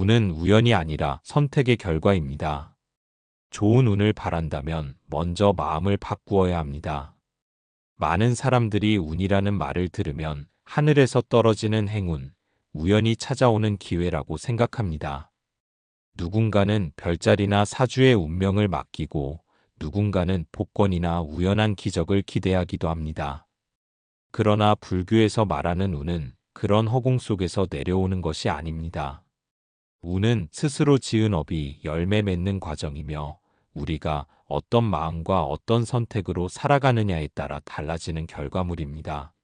운은 우연이 아니라 선택의 결과입니다. 좋은 운을 바란다면 먼저 마음을 바꾸어야 합니다. 많은 사람들이 운이라는 말을 들으면 하늘에서 떨어지는 행운, 우연히 찾아오는 기회라고 생각합니다. 누군가는 별자리나 사주의 운명을 맡기고 누군가는 복권이나 우연한 기적을 기대하기도 합니다. 그러나 불교에서 말하는 운은 그런 허공 속에서 내려오는 것이 아닙니다. 운은 스스로 지은 업이 열매 맺는 과정이며 우리가 어떤 마음과 어떤 선택으로 살아가느냐에 따라 달라지는 결과물입니다.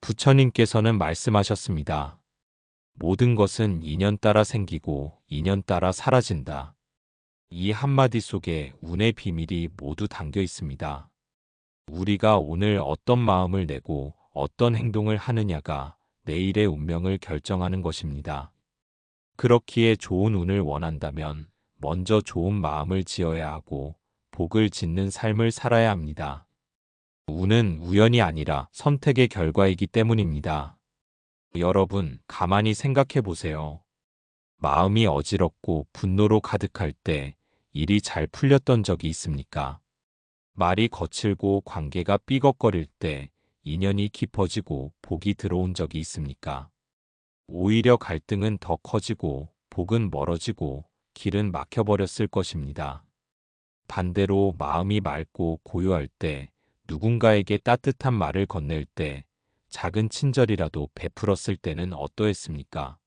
부처님께서는 말씀하셨습니다. 모든 것은 인연 따라 생기고 인연 따라 사라진다. 이 한마디 속에 운의 비밀이 모두 담겨 있습니다. 우리가 오늘 어떤 마음을 내고 어떤 행동을 하느냐가 내일의 운명을 결정하는 것입니다. 그렇기에 좋은 운을 원한다면 먼저 좋은 마음을 지어야 하고 복을 짓는 삶을 살아야 합니다. 운은 우연이 아니라 선택의 결과이기 때문입니다. 여러분, 가만히 생각해 보세요. 마음이 어지럽고 분노로 가득할 때 일이 잘 풀렸던 적이 있습니까? 말이 거칠고 관계가 삐걱거릴 때 인연이 깊어지고 복이 들어온 적이 있습니까? 오히려 갈등은 더 커지고 복은 멀어지고 길은 막혀버렸을 것입니다. 반대로 마음이 맑고 고요할 때 누군가에게 따뜻한 말을 건넬 때 작은 친절이라도 베풀었을 때는 어떠했습니까?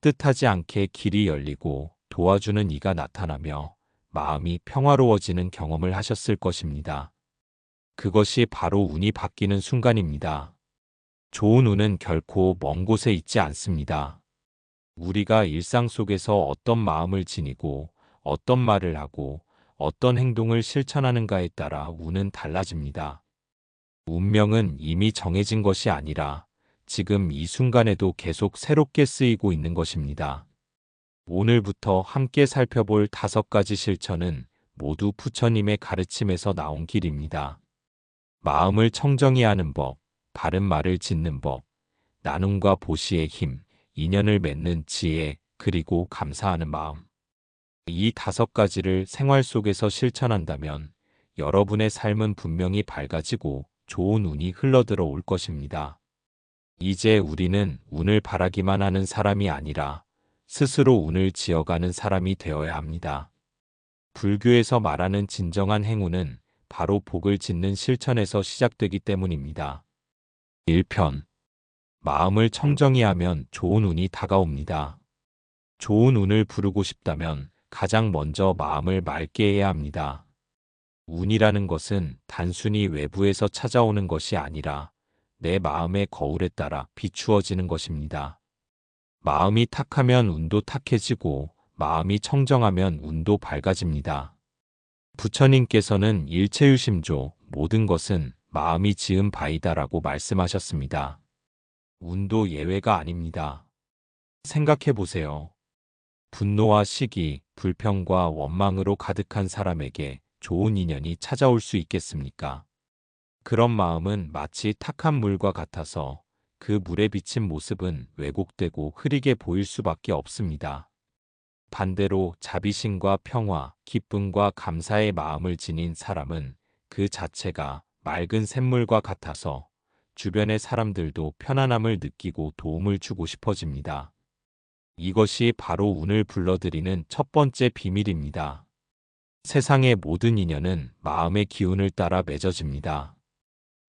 뜻하지 않게 길이 열리고 도와주는 이가 나타나며 마음이 평화로워지는 경험을 하셨을 것입니다. 그것이 바로 운이 바뀌는 순간입니다. 좋은 운은 결코 먼 곳에 있지 않습니다. 우리가 일상 속에서 어떤 마음을 지니고 어떤 말을 하고 어떤 행동을 실천하는가에 따라 운은 달라집니다. 운명은 이미 정해진 것이 아니라 지금 이 순간에도 계속 새롭게 쓰이고 있는 것입니다. 오늘부터 함께 살펴볼 다섯 가지 실천은 모두 부처님의 가르침에서 나온 길입니다. 마음을 청정히 하는 법, 바른 말을 짓는 법, 나눔과 보시의 힘, 인연을 맺는 지혜, 그리고 감사하는 마음. 이 다섯 가지를 생활 속에서 실천한다면 여러분의 삶은 분명히 밝아지고 좋은 운이 흘러들어 올 것입니다. 이제 우리는 운을 바라기만 하는 사람이 아니라 스스로 운을 지어가는 사람이 되어야 합니다. 불교에서 말하는 진정한 행운은 바로 복을 짓는 실천에서 시작되기 때문입니다. 1편 마음을 청정히 하면 좋은 운이 다가옵니다. 좋은 운을 부르고 싶다면 가장 먼저 마음을 맑게 해야 합니다. 운이라는 것은 단순히 외부에서 찾아오는 것이 아니라 내 마음의 거울에 따라 비추어지는 것입니다. 마음이 탁하면 운도 탁해지고 마음이 청정하면 운도 밝아집니다. 부처님께서는 일체유심조 모든 것은 마음이 지은 바이다라고 말씀하셨습니다. 운도 예외가 아닙니다. 생각해 보세요. 분노와 시기, 불평과 원망으로 가득한 사람에게 좋은 인연이 찾아올 수 있겠습니까? 그런 마음은 마치 탁한 물과 같아서 그 물에 비친 모습은 왜곡되고 흐리게 보일 수밖에 없습니다. 반대로 자비심과 평화, 기쁨과 감사의 마음을 지닌 사람은 그 자체가 맑은 샘물과 같아서 주변의 사람들도 편안함을 느끼고 도움을 주고 싶어집니다. 이것이 바로 운을 불러들이는 첫 번째 비밀입니다. 세상의 모든 인연은 마음의 기운을 따라 맺어집니다.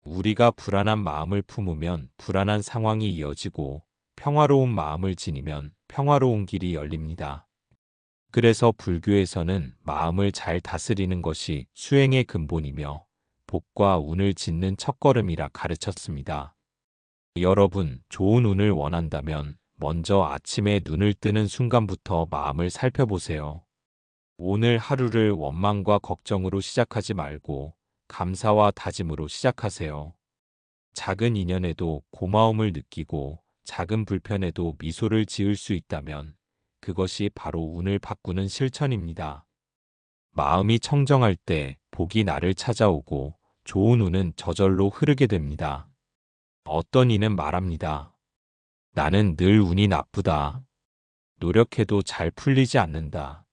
우리가 불안한 마음을 품으면 불안한 상황이 이어지고 평화로운 마음을 지니면 평화로운 길이 열립니다. 그래서 불교에서는 마음을 잘 다스리는 것이 수행의 근본이며 복과 운을 짓는 첫걸음이라 가르쳤습니다. 여러분, 좋은 운을 원한다면 먼저 아침에 눈을 뜨는 순간부터 마음을 살펴보세요. 오늘 하루를 원망과 걱정으로 시작하지 말고 감사와 다짐으로 시작하세요. 작은 인연에도 고마움을 느끼고 작은 불편에도 미소를 지을 수 있다면 그것이 바로 운을 바꾸는 실천입니다. 마음이 청정할 때 복이 나를 찾아오고 좋은 운은 저절로 흐르게 됩니다. 어떤 이는 말합니다. 나는 늘 운이 나쁘다. 노력해도 잘 풀리지 않는다.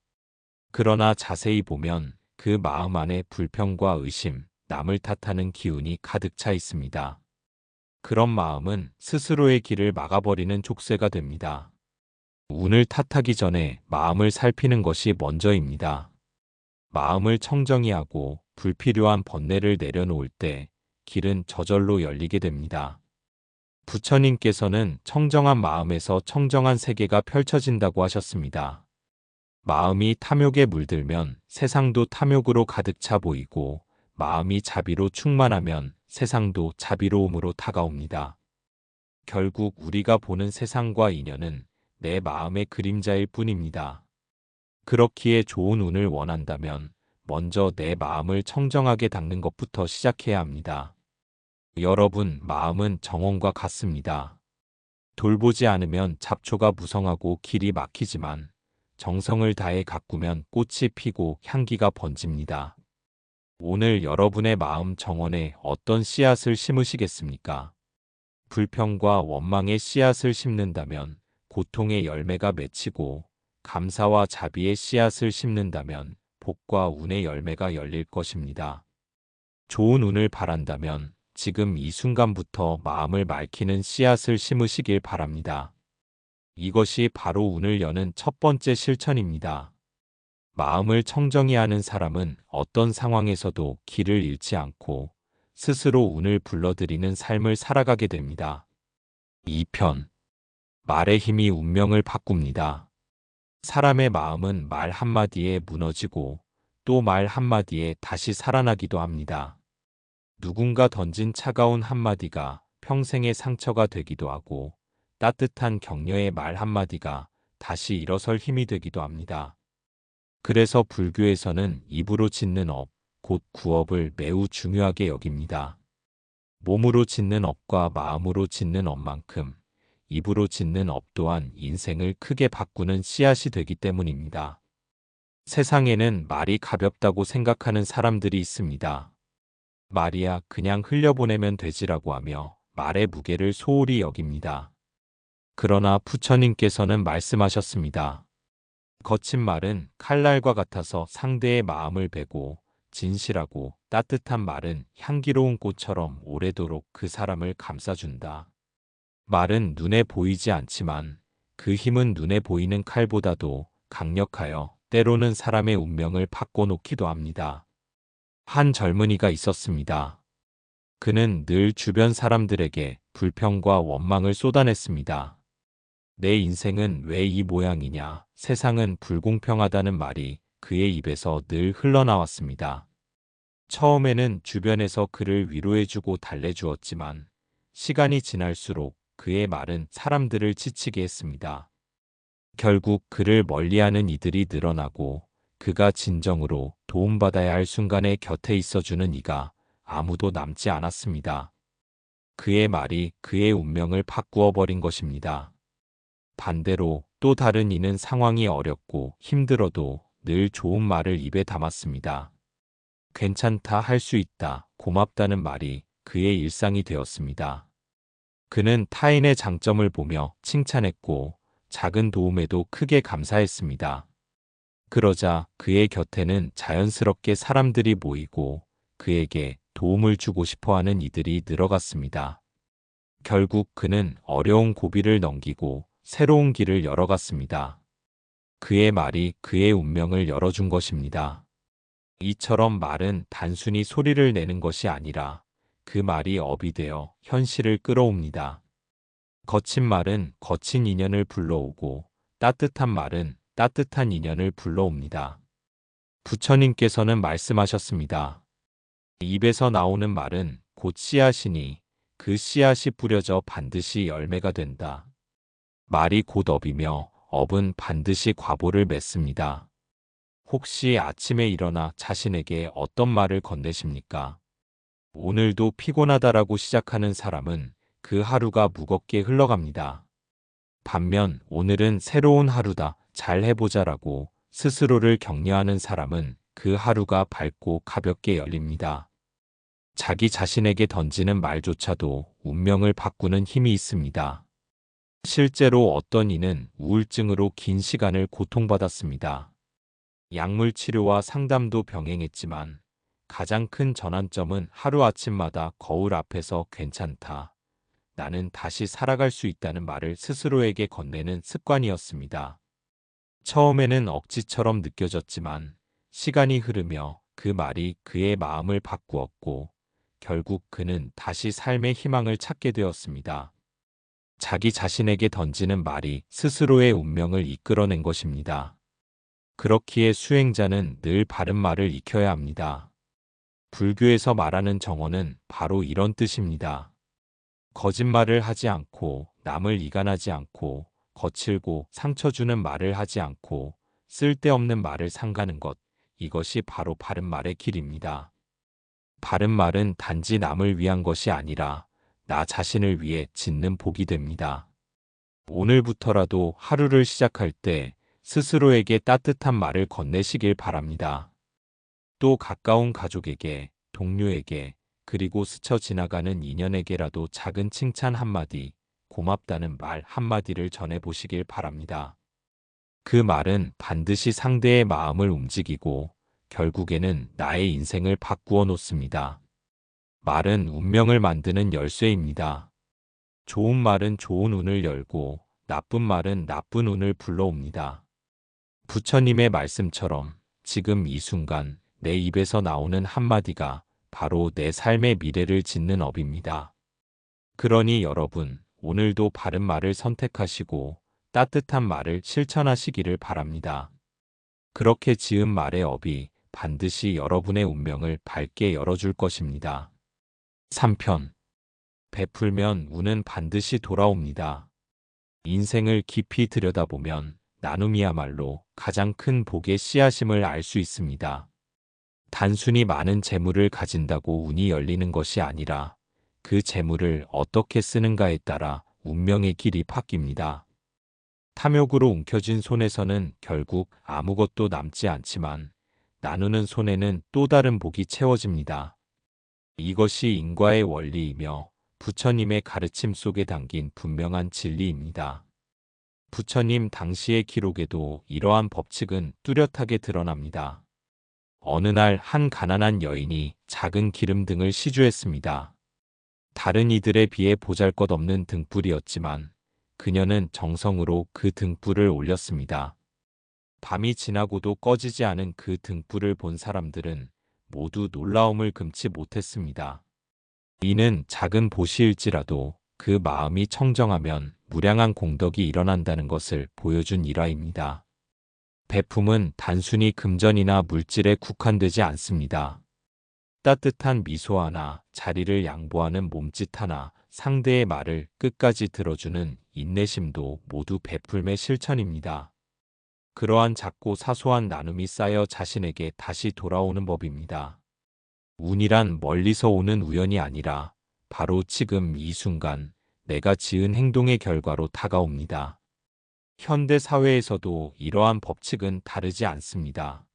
그러나 자세히 보면 그 마음 안에 불평과 의심, 남을 탓하는 기운이 가득 차 있습니다. 그런 마음은 스스로의 길을 막아버리는 족쇄가 됩니다. 운을 탓하기 전에 마음을 살피는 것이 먼저입니다. 마음을 청정히 하고 불필요한 번뇌를 내려놓을 때 길은 저절로 열리게 됩니다. 부처님께서는 청정한 마음에서 청정한 세계가 펼쳐진다고 하셨습니다. 마음이 탐욕에 물들면 세상도 탐욕으로 가득 차 보이고 마음이 자비로 충만하면 세상도 자비로움으로 다가옵니다. 결국 우리가 보는 세상과 인연은 내 마음의 그림자일 뿐입니다. 그렇기에 좋은 운을 원한다면 먼저 내 마음을 청정하게 닦는 것부터 시작해야 합니다. 여러분, 마음은 정원과 같습니다. 돌보지 않으면 잡초가 무성하고 길이 막히지만 정성을 다해 가꾸면 꽃이 피고 향기가 번집니다. 오늘 여러분의 마음 정원에 어떤 씨앗을 심으시겠습니까? 불평과 원망의 씨앗을 심는다면 고통의 열매가 맺히고 감사와 자비의 씨앗을 심는다면 복과 운의 열매가 열릴 것입니다. 좋은 운을 바란다면 지금 이 순간부터 마음을 맑히는 씨앗을 심으시길 바랍니다. 이것이 바로 운을 여는 첫 번째 실천입니다. 마음을 청정히 하는 사람은 어떤 상황에서도 길을 잃지 않고 스스로 운을 불러들이는 삶을 살아가게 됩니다. 2편 말의 힘이 운명을 바꿉니다. 사람의 마음은 말 한마디에 무너지고 또 말 한마디에 다시 살아나기도 합니다. 누군가 던진 차가운 한마디가 평생의 상처가 되기도 하고 따뜻한 격려의 말 한마디가 다시 일어설 힘이 되기도 합니다. 그래서 불교에서는 입으로 짓는 업, 곧 구업을 매우 중요하게 여깁니다. 몸으로 짓는 업과 마음으로 짓는 업만큼 입으로 짓는 업 또한 인생을 크게 바꾸는 씨앗이 되기 때문입니다. 세상에는 말이 가볍다고 생각하는 사람들이 있습니다. 말이야 그냥 흘려보내면 되지라고 하며 말의 무게를 소홀히 여깁니다. 그러나 부처님께서는 말씀하셨습니다. 거친 말은 칼날과 같아서 상대의 마음을 베고 진실하고 따뜻한 말은 향기로운 꽃처럼 오래도록 그 사람을 감싸준다. 말은 눈에 보이지 않지만 그 힘은 눈에 보이는 칼보다도 강력하여 때로는 사람의 운명을 바꿔놓기도 합니다. 한 젊은이가 있었습니다. 그는 늘 주변 사람들에게 불평과 원망을 쏟아냈습니다. 내 인생은 왜 이 모양이냐, 세상은 불공평하다는 말이 그의 입에서 늘 흘러나왔습니다. 처음에는 주변에서 그를 위로해주고 달래주었지만 시간이 지날수록 그의 말은 사람들을 지치게 했습니다. 결국 그를 멀리하는 이들이 늘어나고 그가 진정으로 도움받아야 할 순간에 곁에 있어주는 이가 아무도 남지 않았습니다. 그의 말이 그의 운명을 바꾸어 버린 것입니다. 반대로 또 다른 이는 상황이 어렵고 힘들어도 늘 좋은 말을 입에 담았습니다. 괜찮다 할 수 있다, 고맙다는 말이 그의 일상이 되었습니다. 그는 타인의 장점을 보며 칭찬했고 작은 도움에도 크게 감사했습니다. 그러자 그의 곁에는 자연스럽게 사람들이 모이고 그에게 도움을 주고 싶어 하는 이들이 늘어갔습니다. 결국 그는 어려운 고비를 넘기고 새로운 길을 열어갔습니다. 그의 말이 그의 운명을 열어준 것입니다. 이처럼 말은 단순히 소리를 내는 것이 아니라 그 말이 업이 되어 현실을 끌어옵니다. 거친 말은 거친 인연을 불러오고 따뜻한 말은 따뜻한 인연을 불러옵니다. 부처님께서는 말씀하셨습니다. 입에서 나오는 말은 곧 씨앗이니 그 씨앗이 뿌려져 반드시 열매가 된다. 말이 곧 업이며 업은 반드시 과보를 맺습니다. 혹시 아침에 일어나 자신에게 어떤 말을 건네십니까? 오늘도 피곤하다라고 시작하는 사람은 그 하루가 무겁게 흘러갑니다. 반면 오늘은 새로운 하루다, 잘 해보자라고 스스로를 격려하는 사람은 그 하루가 밝고 가볍게 열립니다. 자기 자신에게 던지는 말조차도 운명을 바꾸는 힘이 있습니다. 실제로 어떤 이는 우울증으로 긴 시간을 고통받았습니다. 약물 치료와 상담도 병행했지만 가장 큰 전환점은 하루아침마다 거울 앞에서 괜찮다. 나는 다시 살아갈 수 있다는 말을 스스로에게 건네는 습관이었습니다. 처음에는 억지처럼 느껴졌지만 시간이 흐르며 그 말이 그의 마음을 바꾸었고 결국 그는 다시 삶의 희망을 찾게 되었습니다. 자기 자신에게 던지는 말이 스스로의 운명을 이끌어낸 것입니다. 그렇기에 수행자는 늘 바른 말을 익혀야 합니다. 불교에서 말하는 정언은 바로 이런 뜻입니다. 거짓말을 하지 않고 남을 이간하지 않고 거칠고 상처 주는 말을 하지 않고 쓸데없는 말을 삼가는 것 이것이 바로 바른 말의 길입니다. 바른 말은 단지 남을 위한 것이 아니라 나 자신을 위해 짓는 복이 됩니다. 오늘부터라도 하루를 시작할 때 스스로에게 따뜻한 말을 건네시길 바랍니다. 또 가까운 가족에게, 동료에게, 그리고 스쳐 지나가는 인연에게라도 작은 칭찬 한마디, 고맙다는 말 한마디를 전해보시길 바랍니다. 그 말은 반드시 상대의 마음을 움직이고 결국에는 나의 인생을 바꾸어 놓습니다. 말은 운명을 만드는 열쇠입니다. 좋은 말은 좋은 운을 열고 나쁜 말은 나쁜 운을 불러옵니다. 부처님의 말씀처럼 지금 이 순간 내 입에서 나오는 한마디가 바로 내 삶의 미래를 짓는 업입니다. 그러니 여러분, 오늘도 바른 말을 선택하시고 따뜻한 말을 실천하시기를 바랍니다. 그렇게 지은 말의 업이 반드시 여러분의 운명을 밝게 열어줄 것입니다. 3편 베풀면 운은 반드시 돌아옵니다. 인생을 깊이 들여다보면 나눔이야말로 가장 큰 복의 씨앗임을 알 수 있습니다. 단순히 많은 재물을 가진다고 운이 열리는 것이 아니라 그 재물을 어떻게 쓰는가에 따라 운명의 길이 바뀝니다. 탐욕으로 움켜쥔 손에서는 결국 아무것도 남지 않지만 나누는 손에는 또 다른 복이 채워집니다. 이것이 인과의 원리이며 부처님의 가르침 속에 담긴 분명한 진리입니다. 부처님 당시의 기록에도 이러한 법칙은 뚜렷하게 드러납니다. 어느 날 한 가난한 여인이 작은 기름 등을 시주했습니다. 다른 이들에 비해 보잘것없는 등불이었지만 그녀는 정성으로 그 등불을 올렸습니다. 밤이 지나고도 꺼지지 않은 그 등불을 본 사람들은 모두 놀라움을 금치 못했습니다. 이는 작은 보시일지라도 그 마음이 청정하면 무량한 공덕이 일어난다는 것을 보여준 일화입니다. 배품은 단순히 금전이나 물질에 국한되지 않습니다. 따뜻한 미소 하나, 자리를 양보하는 몸짓 하나, 상대의 말을 끝까지 들어주는 인내심도 모두 베풀의 실천입니다. 그러한 작고 사소한 나눔이 쌓여 자신에게 다시 돌아오는 법입니다. 운이란 멀리서 오는 우연이 아니라 바로 지금 이 순간 내가 지은 행동의 결과로 다가옵니다. 현대 사회에서도 이러한 법칙은 다르지 않습니다.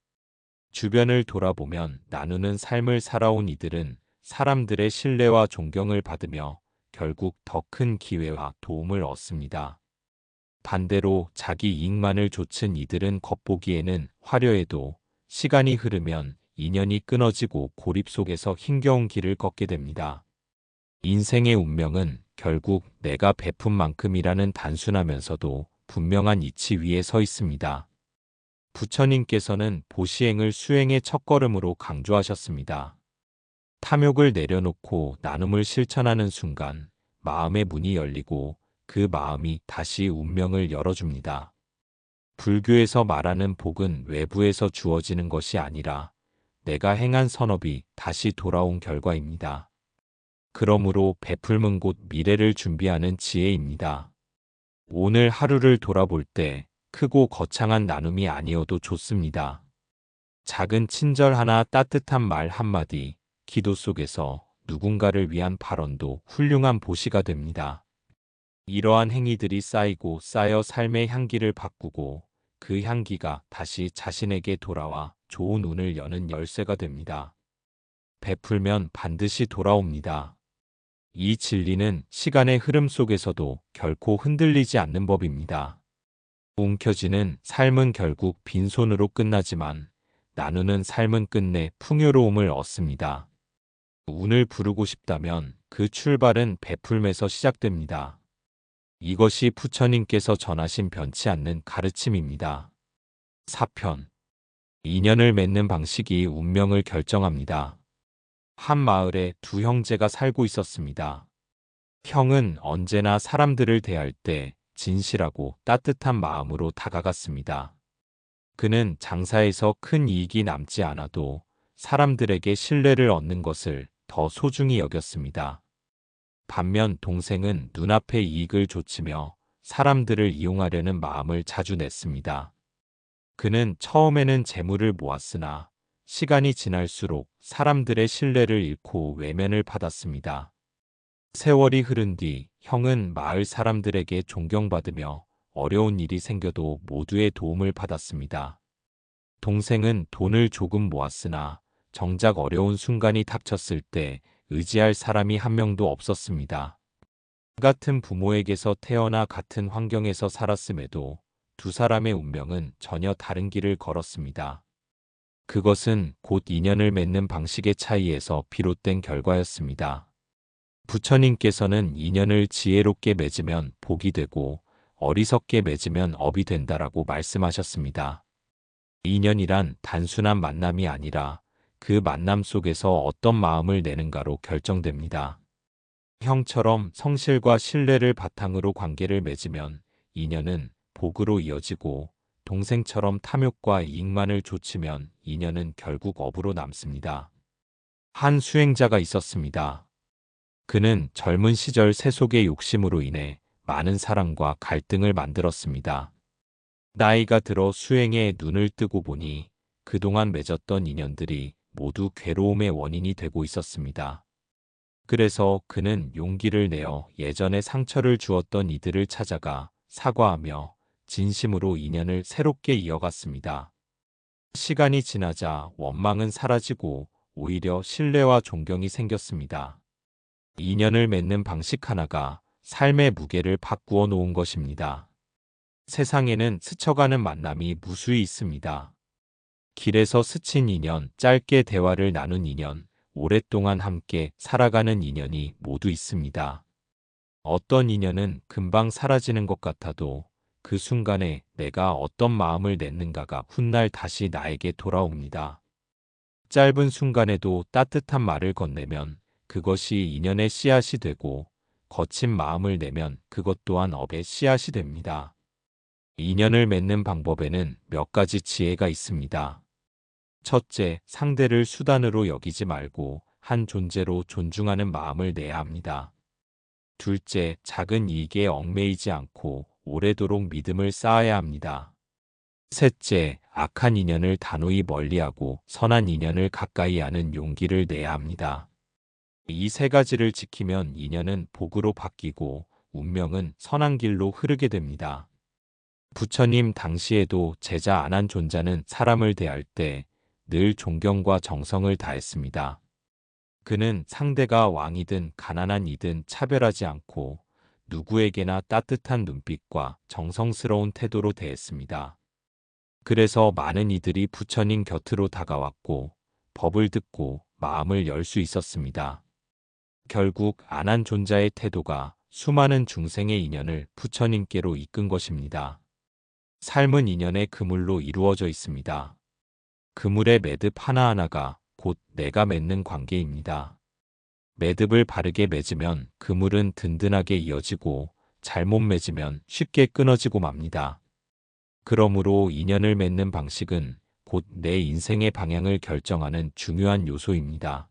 주변을 돌아보면 나누는 삶을 살아온 이들은 사람들의 신뢰와 존경을 받으며 결국 더 큰 기회와 도움을 얻습니다. 반대로 자기 이익만을 좇은 이들은 겉보기에는 화려해도 시간이 흐르면 인연이 끊어지고 고립 속에서 힘겨운 길을 걷게 됩니다. 인생의 운명은 결국 내가 베푼 만큼이라는 단순하면서도 분명한 이치 위에 서 있습니다. 부처님께서는 보시행을 수행의 첫걸음으로 강조하셨습니다. 탐욕을 내려놓고 나눔을 실천하는 순간 마음의 문이 열리고 그 마음이 다시 운명을 열어줍니다. 불교에서 말하는 복은 외부에서 주어지는 것이 아니라 내가 행한 선업이 다시 돌아온 결과입니다. 그러므로 베풀문 곧 미래를 준비하는 지혜입니다. 오늘 하루를 돌아볼 때 크고 거창한 나눔이 아니어도 좋습니다. 작은 친절 하나 따뜻한 말 한마디, 기도 속에서 누군가를 위한 발언도 훌륭한 보시가 됩니다. 이러한 행위들이 쌓이고 쌓여 삶의 향기를 바꾸고 그 향기가 다시 자신에게 돌아와 좋은 운을 여는 열쇠가 됩니다. 베풀면 반드시 돌아옵니다. 이 진리는 시간의 흐름 속에서도 결코 흔들리지 않는 법입니다. 움켜쥐는 삶은 결국 빈손으로 끝나지만 나누는 삶은 끝내 풍요로움을 얻습니다. 운을 부르고 싶다면 그 출발은 베풀매서 시작됩니다. 이것이 부처님께서 전하신 변치 않는 가르침입니다. 4편 인연을 맺는 방식이 운명을 결정합니다. 한 마을에 두 형제가 살고 있었습니다. 형은 언제나 사람들을 대할 때 진실하고 따뜻한 마음으로 다가갔습니다. 그는 장사에서 큰 이익이 남지 않아도 사람들에게 신뢰를 얻는 것을 더 소중히 여겼습니다. 반면 동생은 눈앞의 이익을 좇으며 사람들을 이용하려는 마음을 자주 냈습니다. 그는 처음에는 재물을 모았으나 시간이 지날수록 사람들의 신뢰를 잃고 외면을 받았습니다. 세월이 흐른 뒤 형은 마을 사람들에게 존경받으며 어려운 일이 생겨도 모두의 도움을 받았습니다. 동생은 돈을 조금 모았으나 정작 어려운 순간이 닥쳤을 때 의지할 사람이 한 명도 없었습니다. 같은 부모에게서 태어나 같은 환경에서 살았음에도 두 사람의 운명은 전혀 다른 길을 걸었습니다. 그것은 곧 인연을 맺는 방식의 차이에서 비롯된 결과였습니다. 부처님께서는 인연을 지혜롭게 맺으면 복이 되고 어리석게 맺으면 업이 된다라고 말씀하셨습니다. 인연이란 단순한 만남이 아니라 그 만남 속에서 어떤 마음을 내는가로 결정됩니다. 형처럼 성실과 신뢰를 바탕으로 관계를 맺으면 인연은 복으로 이어지고 동생처럼 탐욕과 이익만을 좇으면 인연은 결국 업으로 남습니다. 한 수행자가 있었습니다. 그는 젊은 시절 세속의 욕심으로 인해 많은 사람과 갈등을 만들었습니다. 나이가 들어 수행에 눈을 뜨고 보니 그동안 맺었던 인연들이 모두 괴로움의 원인이 되고 있었습니다. 그래서 그는 용기를 내어 예전에 상처를 주었던 이들을 찾아가 사과하며 진심으로 인연을 새롭게 이어갔습니다. 시간이 지나자 원망은 사라지고 오히려 신뢰와 존경이 생겼습니다. 인연을 맺는 방식 하나가 삶의 무게를 바꾸어 놓은 것입니다. 세상에는 스쳐가는 만남이 무수히 있습니다. 길에서 스친 인연, 짧게 대화를 나눈 인연, 오랫동안 함께 살아가는 인연이 모두 있습니다. 어떤 인연은 금방 사라지는 것 같아도 그 순간에 내가 어떤 마음을 냈는가가 훗날 다시 나에게 돌아옵니다. 짧은 순간에도 따뜻한 말을 건네면 그것이 인연의 씨앗이 되고 거친 마음을 내면 그것 또한 업의 씨앗이 됩니다. 인연을 맺는 방법에는 몇 가지 지혜가 있습니다. 첫째, 상대를 수단으로 여기지 말고 한 존재로 존중하는 마음을 내야 합니다. 둘째, 작은 이익에 얽매이지 않고 오래도록 믿음을 쌓아야 합니다. 셋째, 악한 인연을 단호히 멀리하고 선한 인연을 가까이 하는 용기를 내야 합니다. 이 세 가지를 지키면 인연은 복으로 바뀌고 운명은 선한 길로 흐르게 됩니다. 부처님 당시에도 제자 안한 존자는 사람을 대할 때 늘 존경과 정성을 다했습니다. 그는 상대가 왕이든 가난한 이든 차별하지 않고 누구에게나 따뜻한 눈빛과 정성스러운 태도로 대했습니다. 그래서 많은 이들이 부처님 곁으로 다가왔고 법을 듣고 마음을 열 수 있었습니다. 결국 안한 존자의 태도가 수많은 중생의 인연을 부처님께로 이끈 것입니다. 삶은 인연의 그물로 이루어져 있습니다. 그물의 매듭 하나하나가 곧 내가 맺는 관계입니다. 매듭을 바르게 맺으면 그물은 든든하게 이어지고 잘못 맺으면 쉽게 끊어지고 맙니다. 그러므로 인연을 맺는 방식은 곧 내 인생의 방향을 결정하는 중요한 요소입니다.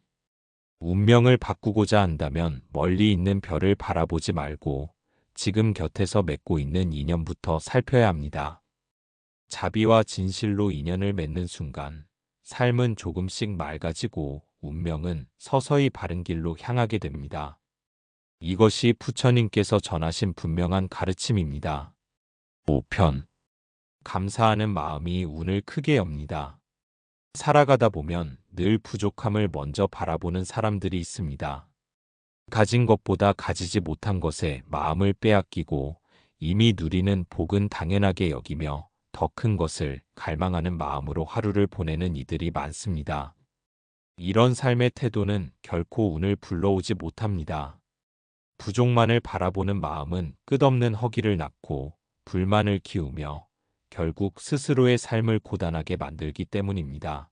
운명을 바꾸고자 한다면 멀리 있는 별을 바라보지 말고 지금 곁에서 맺고 있는 인연부터 살펴야 합니다. 자비와 진실로 인연을 맺는 순간 삶은 조금씩 맑아지고 운명은 서서히 바른 길로 향하게 됩니다. 이것이 부처님께서 전하신 분명한 가르침입니다. 5편 감사하는 마음이 운을 크게 엽니다. 살아가다 보면 늘 부족함을 먼저 바라보는 사람들이 있습니다. 가진 것보다 가지지 못한 것에 마음을 빼앗기고 이미 누리는 복은 당연하게 여기며 더 큰 것을 갈망하는 마음으로 하루를 보내는 이들이 많습니다. 이런 삶의 태도는 결코 운을 불러오지 못합니다. 부족만을 바라보는 마음은 끝없는 허기를 낳고 불만을 키우며 결국 스스로의 삶을 고단하게 만들기 때문입니다.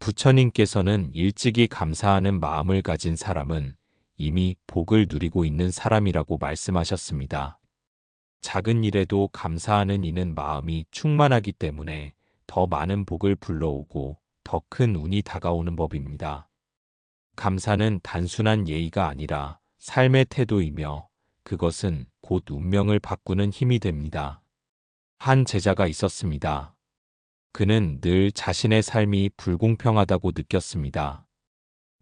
부처님께서는 일찍이 감사하는 마음을 가진 사람은 이미 복을 누리고 있는 사람이라고 말씀하셨습니다. 작은 일에도 감사하는 이는 마음이 충만하기 때문에 더 많은 복을 불러오고 더 큰 운이 다가오는 법입니다. 감사는 단순한 예의가 아니라 삶의 태도이며 그것은 곧 운명을 바꾸는 힘이 됩니다. 한 제자가 있었습니다. 그는 늘 자신의 삶이 불공평하다고 느꼈습니다.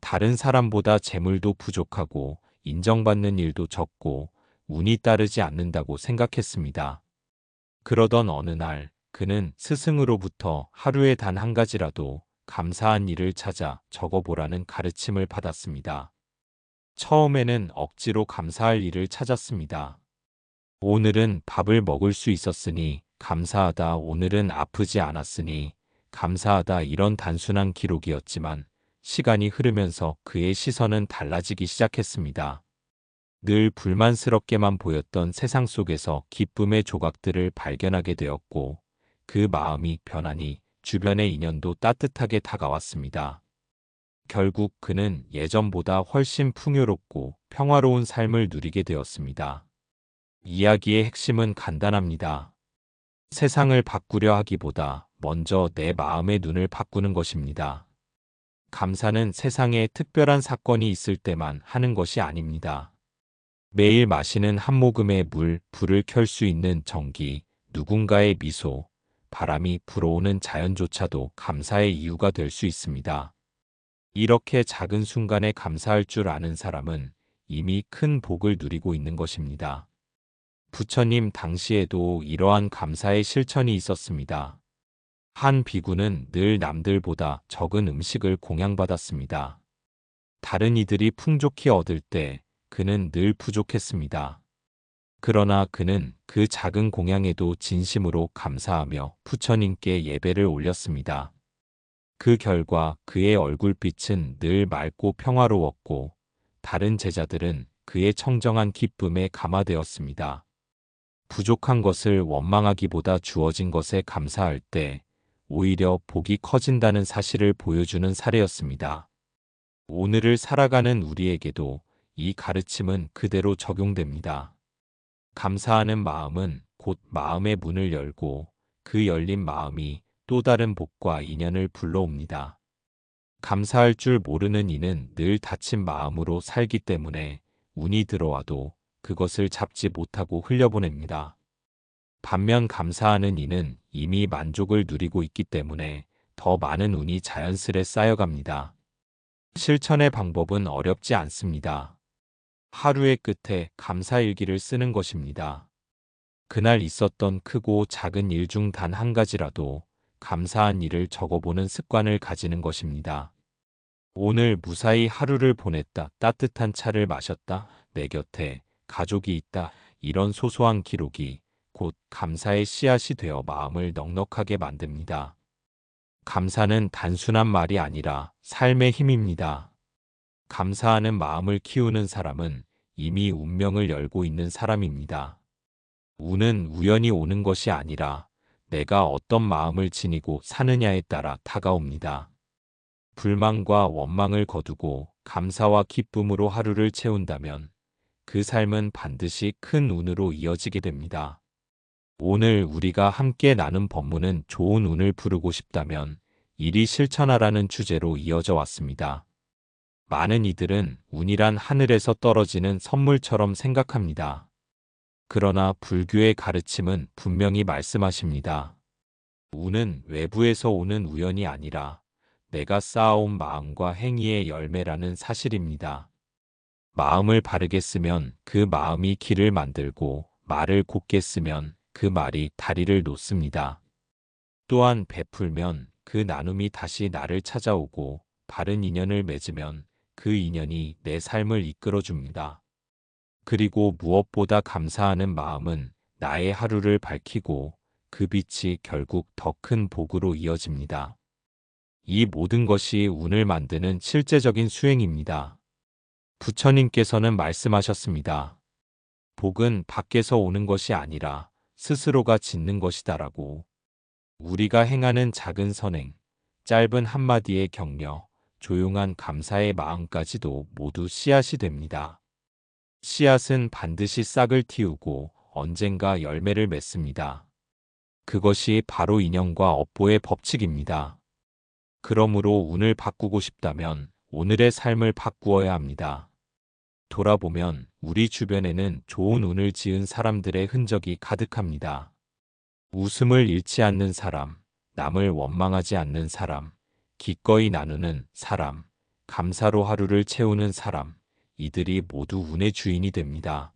다른 사람보다 재물도 부족하고 인정받는 일도 적고 운이 따르지 않는다고 생각했습니다. 그러던 어느 날 그는 스승으로부터 하루에 단 한 가지라도 감사한 일을 찾아 적어보라는 가르침을 받았습니다. 처음에는 억지로 감사할 일을 찾았습니다. 오늘은 밥을 먹을 수 있었으니 감사하다 오늘은 아프지 않았으니 감사하다 이런 단순한 기록이었지만 시간이 흐르면서 그의 시선은 달라지기 시작했습니다. 늘 불만스럽게만 보였던 세상 속에서 기쁨의 조각들을 발견하게 되었고 그 마음이 변하니 주변의 인연도 따뜻하게 다가왔습니다. 결국 그는 예전보다 훨씬 풍요롭고 평화로운 삶을 누리게 되었습니다. 이야기의 핵심은 간단합니다. 세상을 바꾸려 하기보다 먼저 내 마음의 눈을 바꾸는 것입니다. 감사는 세상에 특별한 사건이 있을 때만 하는 것이 아닙니다. 매일 마시는 한 모금의 물, 불을 켤 수 있는 전기, 누군가의 미소, 바람이 불어오는 자연조차도 감사의 이유가 될 수 있습니다. 이렇게 작은 순간에 감사할 줄 아는 사람은 이미 큰 복을 누리고 있는 것입니다. 부처님 당시에도 이러한 감사의 실천이 있었습니다. 한 비구는 늘 남들보다 적은 음식을 공양받았습니다. 다른 이들이 풍족히 얻을 때 그는 늘 부족했습니다. 그러나 그는 그 작은 공양에도 진심으로 감사하며 부처님께 예배를 올렸습니다. 그 결과 그의 얼굴빛은 늘 맑고 평화로웠고 다른 제자들은 그의 청정한 기쁨에 감화되었습니다. 부족한 것을 원망하기보다 주어진 것에 감사할 때 오히려 복이 커진다는 사실을 보여주는 사례였습니다. 오늘을 살아가는 우리에게도 이 가르침은 그대로 적용됩니다. 감사하는 마음은 곧 마음의 문을 열고 그 열린 마음이 또 다른 복과 인연을 불러옵니다. 감사할 줄 모르는 이는 늘 닫힌 마음으로 살기 때문에 운이 들어와도 그것을 잡지 못하고 흘려보냅니다. 반면 감사하는 이는 이미 만족을 누리고 있기 때문에 더 많은 운이 자연스레 쌓여갑니다. 실천의 방법은 어렵지 않습니다. 하루의 끝에 감사일기를 쓰는 것입니다. 그날 있었던 크고 작은 일 중 단 한 가지라도 감사한 일을 적어보는 습관을 가지는 것입니다. 오늘 무사히 하루를 보냈다. 따뜻한 차를 마셨다. 내 곁에 가족이 있다. 이런 소소한 기록이 곧 감사의 씨앗이 되어 마음을 넉넉하게 만듭니다. 감사는 단순한 말이 아니라 삶의 힘입니다. 감사하는 마음을 키우는 사람은 이미 운명을 열고 있는 사람입니다. 운은 우연히 오는 것이 아니라 내가 어떤 마음을 지니고 사느냐에 따라 다가옵니다. 불만과 원망을 거두고 감사와 기쁨으로 하루를 채운다면 그 삶은 반드시 큰 운으로 이어지게 됩니다. 오늘 우리가 함께 나눈 법문은 좋은 운을 부르고 싶다면 이리 실천하라는 주제로 이어져 왔습니다. 많은 이들은 운이란 하늘에서 떨어지는 선물처럼 생각합니다. 그러나 불교의 가르침은 분명히 말씀하십니다. 운은 외부에서 오는 우연이 아니라 내가 쌓아온 마음과 행위의 열매라는 사실입니다. 마음을 바르게 쓰면 그 마음이 길을 만들고 말을 곱게 쓰면 그 말이 다리를 놓습니다. 또한 베풀면 그 나눔이 다시 나를 찾아오고 바른 인연을 맺으면 그 인연이 내 삶을 이끌어 줍니다. 그리고 무엇보다 감사하는 마음은 나의 하루를 밝히고 그 빛이 결국 더 큰 복으로 이어집니다. 이 모든 것이 운을 만드는 실제적인 수행입니다. 부처님께서는 말씀하셨습니다. 복은 밖에서 오는 것이 아니라 스스로가 짓는 것이다라고. 우리가 행하는 작은 선행, 짧은 한마디의 격려, 조용한 감사의 마음까지도 모두 씨앗이 됩니다. 씨앗은 반드시 싹을 틔우고 언젠가 열매를 맺습니다. 그것이 바로 인연과 업보의 법칙입니다. 그러므로 운을 바꾸고 싶다면 오늘의 삶을 바꾸어야 합니다. 돌아보면 우리 주변에는 좋은 운을 지은 사람들의 흔적이 가득합니다. 웃음을 잃지 않는 사람, 남을 원망하지 않는 사람, 기꺼이 나누는 사람, 감사로 하루를 채우는 사람, 이들이 모두 운의 주인이 됩니다.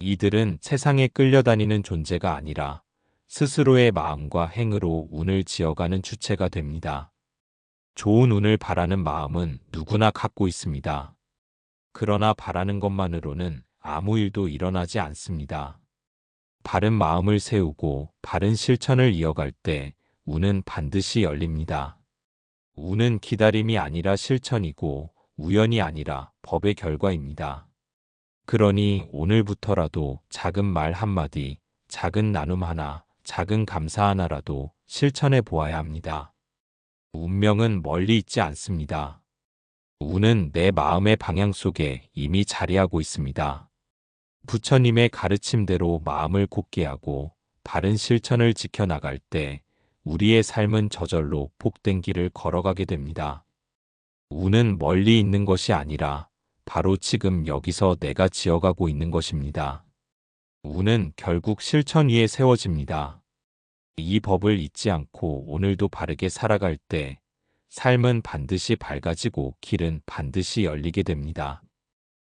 이들은 세상에 끌려다니는 존재가 아니라 스스로의 마음과 행으로 운을 지어가는 주체가 됩니다. 좋은 운을 바라는 마음은 누구나 갖고 있습니다. 그러나 바라는 것만으로는 아무 일도 일어나지 않습니다. 바른 마음을 세우고 바른 실천을 이어갈 때 운은 반드시 열립니다. 운은 기다림이 아니라 실천이고 우연이 아니라 법의 결과입니다. 그러니 오늘부터라도 작은 말 한마디, 작은 나눔 하나, 작은 감사 하나라도 실천해 보아야 합니다. 운명은 멀리 있지 않습니다. 운은 내 마음의 방향 속에 이미 자리하고 있습니다. 부처님의 가르침대로 마음을 굳게 하고 바른 실천을 지켜나갈 때 우리의 삶은 저절로 복된 길을 걸어가게 됩니다. 운은 멀리 있는 것이 아니라 바로 지금 여기서 내가 지어가고 있는 것입니다. 운은 결국 실천 위에 세워집니다. 이 법을 잊지 않고 오늘도 바르게 살아갈 때 삶은 반드시 밝아지고 길은 반드시 열리게 됩니다.